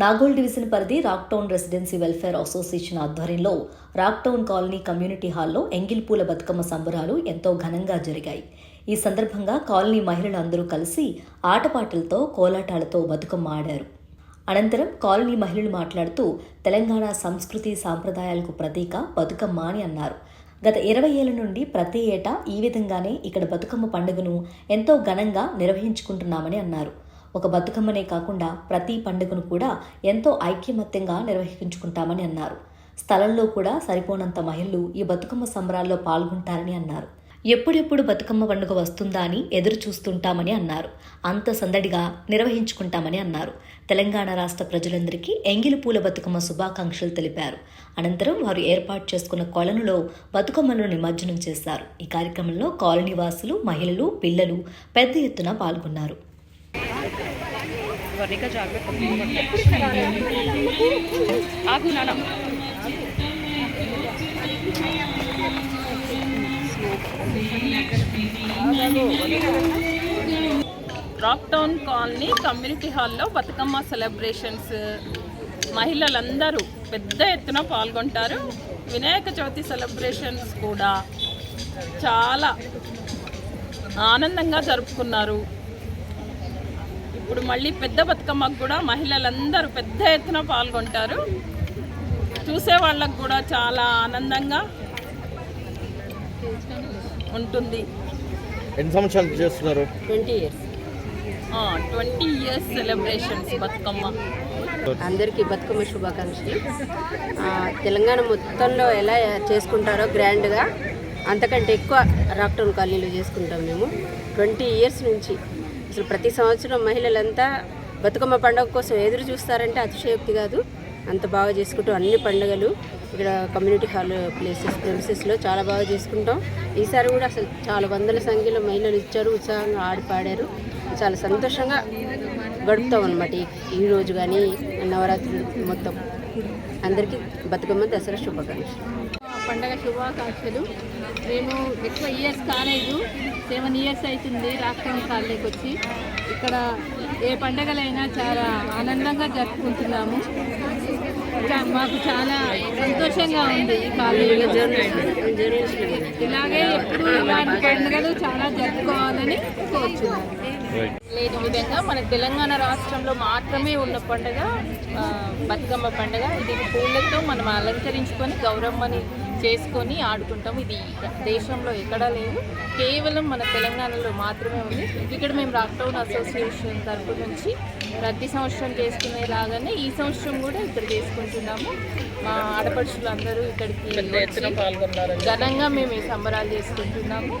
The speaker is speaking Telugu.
నాగోల్ డివిజన్ పరిధి రాక్టౌన్ రెసిడెన్సీ వెల్ఫేర్ అసోసియేషన్ ఆధ్వర్యంలో రాక్టౌన్ కాలనీ కమ్యూనిటీ హాల్లో ఎంగిల్పూల బతుకమ్మ సంబరాలు ఎంతో ఘనంగా జరిగాయి. ఈ సందర్భంగా కాలనీ మహిళలు అందరూ కలిసి ఆటపాటలతో కోలాటాలతో బతుకమ్మ ఆడారు. అనంతరం కాలనీ మహిళలు మాట్లాడుతూ తెలంగాణ సంస్కృతి సాంప్రదాయాలకు ప్రతీక బతుకమ్మ అని అన్నారు. గత ఇరవై ఏళ్ళ నుండి ప్రతి ఏటా ఈ విధంగానే ఇక్కడ బతుకమ్మ పండుగను ఎంతో ఘనంగా నిర్వహించుకుంటున్నామని అన్నారు. ఒక బతుకమ్మనే కాకుండా ప్రతి పండుగను కూడా ఎంతో ఐక్యమత్యంగా నిర్వహించుకుంటామని అన్నారు. స్థలంలో కూడా సరిపోనంత మహిళలు ఈ బతుకమ్మ సంబరాల్లో పాల్గొంటారని అన్నారు. ఎప్పుడెప్పుడు బతుకమ్మ పండుగ వస్తుందా అని ఎదురు చూస్తుంటామని అన్నారు. అంత సందడిగా నిర్వహించుకుంటామని అన్నారు. తెలంగాణ రాష్ట్ర ప్రజలందరికీ ఎంగిలి పూల బతుకమ్మ శుభాకాంక్షలు తెలిపారు. అనంతరం వారు ఏర్పాటు చేసుకున్న కొలనులో బతుకమ్మను నిమజ్జనం చేశారు. ఈ కార్యక్రమంలో కాలనీ వాసులు మహిళలు పిల్లలు పెద్ద ఎత్తున పాల్గొన్నారు. వర్ణిక జాగ్రత్త ఆగు నాన్న రాక్టౌన్ కాలనీ కమ్యూనిటీ హాల్లో బతుకమ్మ సెలబ్రేషన్స్ మహిళలందరూ పెద్ద ఎత్తున పాల్గొంటారు. వినాయక చవితి సెలబ్రేషన్స్ కూడా చాలా ఆనందంగా జరుపుకున్నారు. ఇప్పుడు మళ్ళీ పెద్ద బతుకమ్మకు కూడా మహిళలందరూ పెద్ద ఎత్తున పాల్గొంటారు. చూసే వాళ్ళకు కూడా చాలా ఆనందంగా ఉంటుంది. ఎన్ని సంవత్సరాలు చేస్తున్నారు? Twenty years. Twenty years celebrations Bathukamma. అందరికీ బతుకమ్మ శుభాకాంక్షలు. తెలంగాణ మొత్తంలో ఎలా చేసుకుంటారో గ్రాండ్గా అంతకంటే ఎక్కువ రాక్టౌన్ కాలనీలో చేసుకుంటాం మేము. ట్వంటీ ఇయర్స్ నుంచి అసలు ప్రతి సంవత్సరం మహిళలంతా బతుకమ్మ పండుగ కోసం ఎదురు చూస్తారంటే అతిశయోక్తి కాదు. అంత బాగా చేసుకుంటూ అన్ని పండుగలు ఇక్కడ కమ్యూనిటీ హాల్ ప్లేసెస్ ప్రెమిసెస్లో చాలా బాగా చేసుకుంటాం. ఈసారి కూడా అసలు చాలా వందల సంఖ్యలో మహిళలు ఇచ్చారు ఉత్సాహంగా ఆడి పాడారు చాలా సంతోషంగా గడుపుతాం అనమాట ఈ రోజు కానీ నవరాత్రులు మొత్తం. అందరికీ బతుకమ్మ దసరా శుభాకాంక్షలు. పండగ శుభాకాంక్షలు. మేము ఎక్కువ ఇయర్స్ కాలేదు. సెవెన్ ఇయర్స్ అవుతుంది రాష్ట్రం కాలనీకి వచ్చి ఇక్కడ ఏ పండగలైనా చాలా ఆనందంగా జరుపుకుంటున్నాము. మాకు చాలా సంతోషంగా ఉంది ఈ కాలనీలో ఇలాగే ఎప్పుడు ఇలాంటి పండుగలు చాలా జరుపుకోవాలని లేని విధంగా మన తెలంగాణ రాష్ట్రంలో మాత్రమే ఉన్న పండుగ బతుకమ్మ పండుగ. ఇది పూలతో మనం అలంకరించుకొని గౌరమ్మని చేసుకొని ఆడుకుంటాం ఇది దేశంలో ఎక్కడా లేదు. కేవలం మన తెలంగాణలో మాత్రమే ఉంది. ఇక్కడ మేము రాక్టౌన్ అసోసియేషన్ తరపు నుంచి ప్రతి సంవత్సరం చేసుకునేలాగానే ఈ సంవత్సరం కూడా ఇక్కడ చేసుకుంటున్నాము. మా ఆడపడుచులు అందరూ ఇక్కడికి ఘనంగా మేము ఈ సంబరాలు చేసుకుంటున్నాము.